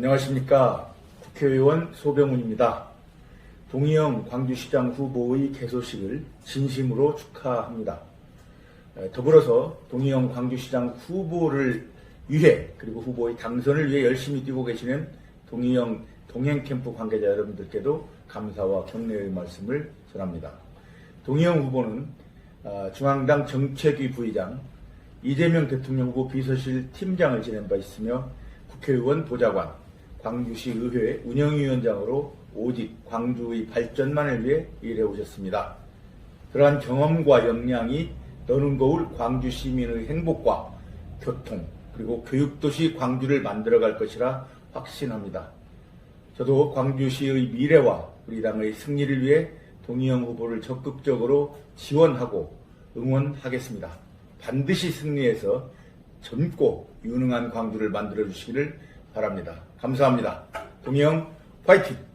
안녕하십니까. 국회의원 소병훈입니다. 동의영 광주시장 후보의 개소식을 진심으로 축하합니다. 에, 더불어서 동의영 광주시장 후보를 위해 그리고 후보의 당선을 위해 열심히 뛰고 계시는 동의영 동행캠프 관계자 여러분들께도 감사와 격려의 말씀을 전합니다. 동의영 후보는 아, 중앙당 정책위 부의장, 이재명 대통령 후보 비서실 팀장을 지낸 바 있으며 국회의원 보좌관, 광주시 의회 운영위원장으로 오직 광주의 발전만을 위해 일해 오셨습니다. 그러한 경험과 역량이 너는 거울 광주 시민의 행복과 교통 그리고 교육도시 광주를 만들어갈 것이라 확신합니다. 저도 광주시의 미래와 우리 당의 승리를 위해 동의영 후보를 적극적으로 지원하고 응원하겠습니다. 반드시 승리해서 젊고 유능한 광주를 만들어 주시기를 바랍니다. 감사합니다. 동의영 화이팅!